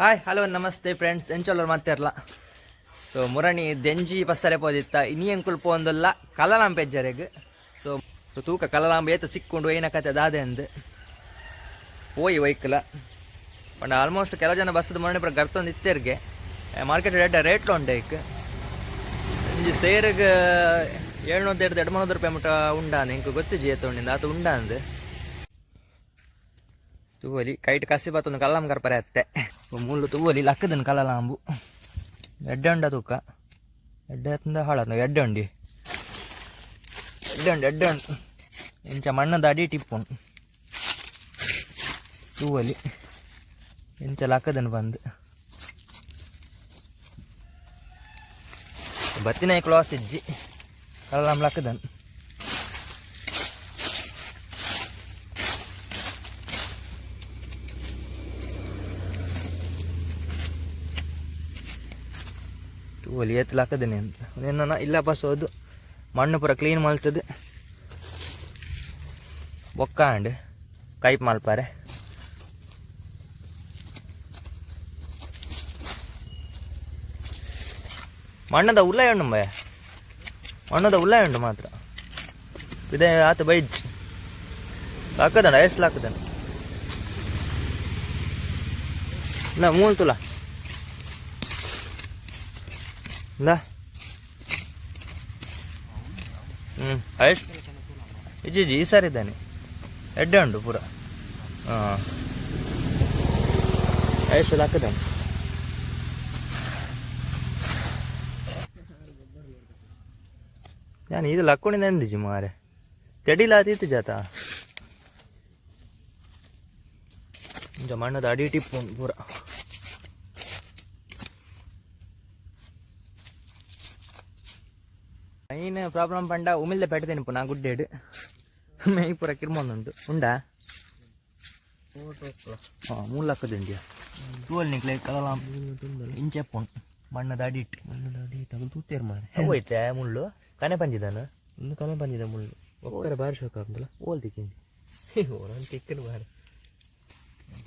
Hi hello ನಮಸ್ತೆ friends ಎಂಚಲ್ಲವ್ರು ಮಾತಾಡಲ್ಲ ಸೊ ಮುರಣಿ ದೆಂಜಿ ಬಸ್ಸರೆ ಪೋದಿತ್ತ. ಇನ್ನಿ ಅಂಕುಲ್ ಒಂದಲ್ಲ, ಕಲಲಾಂಬೆ ಜರೆಗ್. ಸೊ ಸೊ ತೂಕ ಕಲಲಾಂಬೆ ಏತ ಸಿಕ್ಕೊಂಡು ಏನ ಕತೆ ದಾದೆ ಅಂದು. ಓಯ್ ವೈಕಲ. ಬಟ್ ಆಲ್ಮೋಸ್ಟ್ ಕೆಲವು ಜನ ಬಸ್ಸದ ಮುರಣಿ ಪುರ ಗರ್ತೊಂದು ಇತ್ತೆರ್ಗೆ. ಮಾರ್ಕೆಟ್ ರೇಟ್ ರೇಟ್ಲು ಉಂಡೆ ಇಂಜಿ ಸೇರಿಗೆ ಏಳ್ನೂರ ಎರಡು ಎರಡು ಮೂರು ರೂಪಾಯಿ ಮುಟ ಉಂಡಾನೆ. ಇಂಕ ಗೊತ್ತಿಜ್ಜಿ ಏತೊಂಡಿಂದ ಆತ ಉಂಡಾಂದ್. ತುವಲಿ, ಕೈಟ್ ಕಸಿ ಬತ್ತೊಂದು ಕಲ್ಲಂ ಕರ್ಪರೆ ಅತ್ತೆ. ಮುಳ್ಳು ತುವಲಿ, ಲಕ್ಕದನ್ ಕಲ್ಲಲಾಂಬು ಎಡ್ಡೆ ಉಂಡ ತೂಕ. ಎಡ್ಡೆ ಹತ್ತಂದ ಹಾಳದ ಎಡ್ಡೆ ಉಂಡಿ ಎಡ್ಡೆ ಉಂಡು ಎಡ್ಡೆ ಉಂಡು ಇಂಚ ಮಣ್ಣದ ಅಡಿ ಟಿಪ್ಪುನ್ ತುವಲಿ. ಇಂಚ ಲಕ್ಕದನ್ ಬಂದು. ಬತ್ತಿನ ಕ್ಲಾಸ್ ಇಜ್ಜಿ. ಕಲ್ಲಂ ಲಕ್ಕದನ್. ಒಲಿ ಎತ್ತಲಾಕದೇನೆ ಅಂತ. ಏನ ಇಲ್ಲ ಬಸೋದು ಹೋದು. ಮಣ್ಣು ಪೂರ ಕ್ಲೀನ್ ಮಲ್ತದೆ ಒಕ್ಕಾಂಡ್ ಕೈಪ್ ಮಲ್ಪಾರೆ ಮಣ್ಣದ ಉಲ್ಲ ಉಂಡು ಬಯ ಮಣ್ಣದ ಉಲ್ಲ ಉಂಡು ಮಾತ್ರ. ಇದೇ ಆತ ಬೈಜ್. ಹಾಕದಣ್ಣ, ಎಷ್ಟು ಹಾಕದಣ್ಣ? ಇಲ್ಲ ಮೂಲ್ ತುಲ ಇಂದ ಹ್ಞೂ ಎಷ್ಟು ಇಜ್ಜಿ ಇಜ್ಜಿ ಈ ಸಾರಿ ಇದ್ದಾನೆ ಎಡ್ಡೆ ಉಂಟು ಪೂರ ನಾನು ಇದು ಲಕ್ಕೊಂಡಿಂದ ಎಂದಿಜಿ ಮಾರೆ ತೆಡಿಲಾತೀತು ಜಾತ ಇಂಜ ಮಣ್ಣದ ಅಡಿ ಟಿಪ್ಪು ಪೂರ ಮೈನ್ ಪ್ರಾಬ್ಲಮ್ ಪಂಡ ಉಮಿಲ್ದೆ ಬೆಟ್ಟದೇನು ಪುನಃ ಗುಡ್ಡೇಡು ಮೈ ಪೂರ ಕಿರ್ಮೊಂದುಂಟು ಉಂಡಾ? ಹಾಂ ಮೂರು ಲಕ್ಕದಿಂಡಿಯ ತೂವಲ್ ನಿಕ್ಲೆ ಕಲಲಾಂ ಇಂಚೆಪ್ಪುನ್ ಮಣ್ಣದ ಅಡಿಟ್ ಮಣ್ಣದ ಅಡಿ ತಗಲು ತೂತೇರ್ ಮಾರೆ ಹೋಯ್ತೆ ಮುಳ್ಳು? ಕನೆ ಪಂಜಿದಾನ ಒಂದು ಕನೆ ಬಂದಿದೆ ಮುಳ್ಳು. ಒಕ್ಕರೆ ಬಾರಿ ಶೋಕ ಆಗ್ತಲ್ಲ ಓಲ್ ತಿಕ್ಕಿಂದಿ ಓರನ್ ತಿಕ್ಕಲು ಬಾರಿ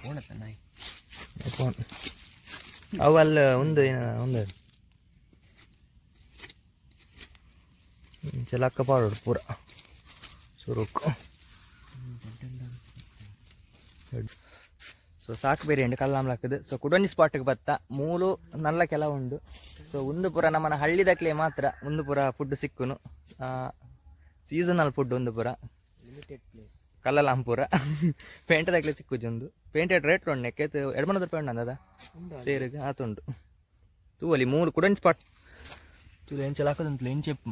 ಫೋಣತ್ತ ನಾಯಿ. ಫೋನ್ ಅವಲ್ಲ ಒಂದು ಏನ ಒಂದು ಲಕ್ಕ ಬಾಡೋಡು ಪೂರ ಸುರುಕು. ಸೊ ಸಾಕು ಬೇರೆ ಉಂಡು ಕಲ್ಲಾಮ್ ಲಕ್ಕದು ಸೊ ಕುಡೊಂಜಿ ಸ್ಪಾಟ್ಗೆ ಬತ್ತ ಮೂಲು ನಲ್ಲ ಕೆಲ ಉಂಡು ಸೊ ಒಂದು ಪುರ ನಮ್ಮನ ಹಳ್ಳಿದಕ್ಲೆ ಮಾತ್ರ ಒಂದು ಪುರ ಫುಡ್ ಸಿಕ್ಕುನು ಸೀಸನಲ್ ಫುಡ್ ಒಂದು ಪುರ ಕಲ್ಲಲಾಂಪುರ. ಪೇಂಟದಾಗ್ಲೆ ಸಿಕ್ಕುಜಿ ಒಂದು ಪೇಂಟೆಡ್ ರೇಟ್ ಉಂಡು ನೆಕ್ಕೆ. ಎರಡು ಮೂರು ರೂಪಾಯಿ ಉಂಡು ಅಂದದ? ಸೇರಿಗೆ ಆತುಂಡು. ತೂವಲಿ ಮೂರು ಕುಡೊಂಜಿ ಸ್ಪಾಟ್ ತೂಲೆ ಎಂಚಲ್ ಹಾಕೋದಂತಲೇ ಎಂಚೆಪ್ಪು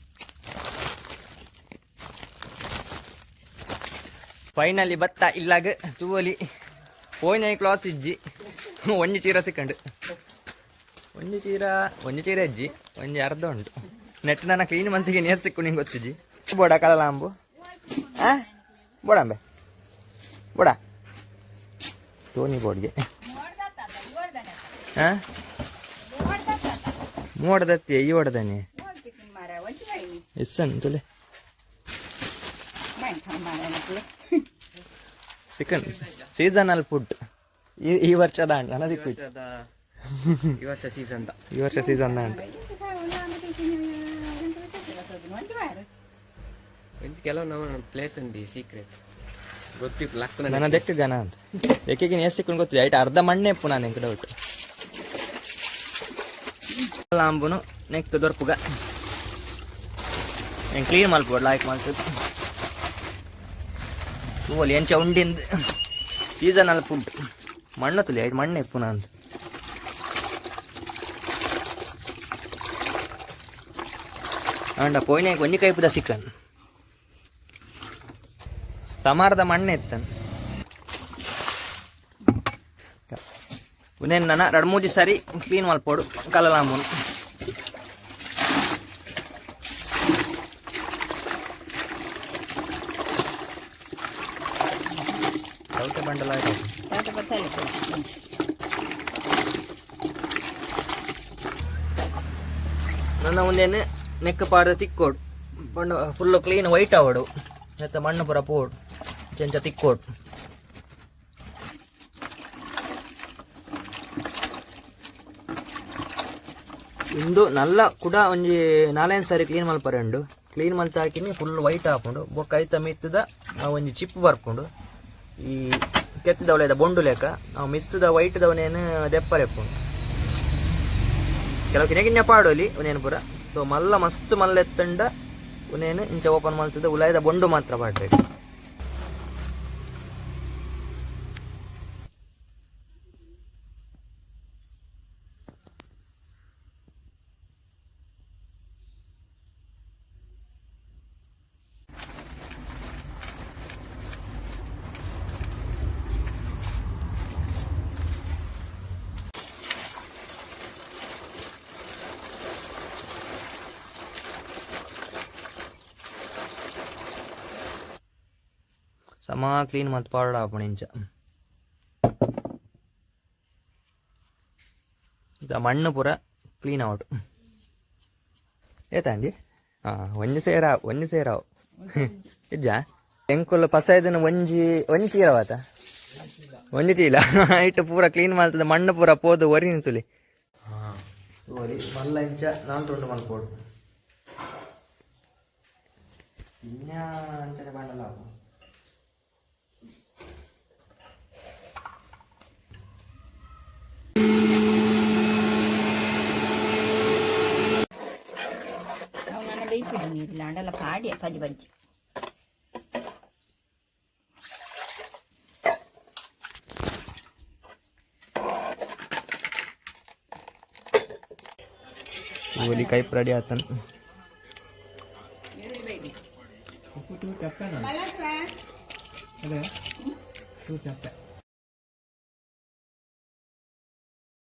ಫೈನಲಿ ಬತ್ತ ಇಲ್ಲಾಗ ತೂವಲಿ. ಹೋಯ್ನ ಕ್ಲಾಸ್ ಇಜ್ಜಿ. ಒಂಜಿ ಚೀರ ಸಿಕ್ಕಂಡು. ಒಂಜಿ ಚೀರ ಒಂಜಿ ಚೀರ ಇಜ್ಜಿ ಒಂಜಿ ಅರ್ಧ ಉಂಟು. ನೆಟ್ ನನ್ನ ಕ್ಲೀನ್ ಮಂತಿಗೆ ನೀರು ಸಿಕ್ಕು ನಿಂಗೆ ಗೊತ್ತಿಜ್ಜಿ. ಬೋಡ ಕಳಲಾಂಬು ಆ? ಬೋಡಂಬೆ ಬೋಡ. ತೋನಿ ಬೋಡ್ಗೆ. ಹಾಂ ಮೋಡದತ್ತಿ ಈ ಹೊಡೆದಾನೆ? ಎಸ್ಸನ್ ತುಲೆ ಚಿಕನ್ ಸೀಸನಲ್ ಫುಡ್ ಈ ಈ ವರ್ಷದ ಅಂಟ ಈ ವರ್ಷ ಸೀಸನ್ ಈ ವರ್ಷ ಸೀಸನ್ ಅಂಟ ಕೆಲವು ನಮ್ಮ ಪ್ಲೇಸ್ ಅಂದಿ ಸೀಕ್ರೆಟ್ ಗೊತ್ತಿತ್ತು ಲಕ್ಕ ನನ್ನ ದೆಕ್ಕ ಗನ ಅಂತ. ಏಕೆಗೆ ಏನು ಸಿಕ್ಕೊಂಡು ಗೊತ್ತಿಲ್ಲ. ಐಟ್ ಅರ್ಧ ಮಣ್ಣೆ ಪು ನಾನು ಎಂಕಡೆ ಲಾಂಬುನು ನೆಕ್ಸ್ಟ್ ದೊರ್ಪುಗ ಕ್ಲೀನ್ ಮಾಡ್ಬೋದು ಲೈಕ್ ಮಾಡ್ತಿದ್ದು ತೂವಲ್ ಎಂಚ ಉಂಡಿಂದು ಸೀಸನಲ್ ಫುಡ್ ಮಣ್ಣು ತುಲಿ ಆಯ್ತು ಮಣ್ಣು ಎಪ್ಪುನ ಅಂತ ಅಂಡ ಪೋಯ್ನೆ ಒಂಜಿ ಕೈಪುದ ಸಿಕ್ಕನ್ ಸಮಾರದ ಮಣ್ಣು ಎತ್ತನ್ ಉನೇನು ನನ್ನ ಎರಡು ಮೂರು ಸರಿ ಕ್ಲೀನ್ ಮಲ್ಪೋಡು ಕಲಲಾಂಬನು ಸೌತೆ ಬಂಡಲ ಬತ್ತಲ್ಲ ನನ್ನ ಮುಂದೇನು ನೆಕ್ಕ ಪಾಡ್ದ ತಿಕ್ಕೋಡು. ಬಣ್ಣ ಫುಲ್ಲು ಕ್ಲೀನ್ ವೈಟ್ ಆವಡು ಮತ್ತೆ ಮಣ್ಣು ಪುರ ಪೋಡು. ಚೆಂಚ ತಿಕ್ಕೋಡು. ಇಂದು ನಲ್ಲ ಕೂಡ ಒಂಜಿ ನಾಲ್ಕೈದು ಸಾರಿ ಕ್ಲೀನ್ ಮಲ್ಪರೆಂಡು ಕ್ಲೀನ್ ಮಲ್ತ ಹಾಕಿನಿ ಫುಲ್ ವೈಟ್ ಹಾಕೊಂಡು ಬೊಕ್ಕ ಐತ ಮಿತ್ತದ ಒಂಜಿ ಚಿಪ್ ಬರ್ಕೊಂಡು ಈ ಕೆತ್ತದವಳೆದ ಬೊಂಡು ಲೆಕ್ಕ ನಾವು ವೈಟ್ ವೈಟ್ದವನೇನು ದೆಪ್ಪರೆಪ್ಪುಂಡು ಕೆಲವು ಕಿನ್ನೆ ಕಿನ್ನೆ ಪಾಡೋಲಿ ಉನೇನು ಪುರ ಸೊ ಮಲ್ಲ ಮಸ್ತ್ ಮಲ್ಲ ಎತ್ತಂಡ ಉನೇನು ಇಂಚ ಓಪನ್ ಮಾಡ್ತಿದ್ದ ಉಲಾಯದ ಬೊಂಡು ಮಾತ್ರ ಪಾಡ್ಬೇಕು. ಸಮ ಕ್ಲೀನ್ ಮತ್ತು ಪಾಡ ಈಗ ಮಣ್ಣು ಪೂರ ಕ್ಲೀನ್ ಔಟ್ ಏತಂಡಿ ಹಾಂ ಒಂಜಿ ಸೇರ, ಒಂಜಿ ಸೇರಾವು ಇಜ್ಜ? ಎಂಕುಲು ಪಸ ಒಂಜಿ ಒಂಜಿ ಚೀರವಾತ ಒಂಜಿ ಚೀಲ. ಇಟ್ಟು ಪೂರ ಕ್ಲೀನ್ ಮಾಡ್ತದೆ, ಮಣ್ಣು ಪೂರ ಪೋದು, ಒರಿ ನಿನ್ಸುಲಿ ಒರಿ, ಮಲ್ಲ ಇಂಚ ನಾನು ತುಂಡು ಮಲ್ಪೋಡು ಇನ್ನ ಅಂಚನೆ ಮಾಡಲ್ಲ ಅವು ನನ್ನ ಬೇಯ್ಪಿಡು ನೀರಿಲ್ಲ ಅಂಡಲ್ಲ ಪಾಡಿಯ ಪಜ್ಜಿ ಬಜ್ಜಿ ಒಲಿ ಕೈ ರೆಡಿ ಆತನ ತಪ್ಪೇನ ಅದೇ ತಪ್ಪೆ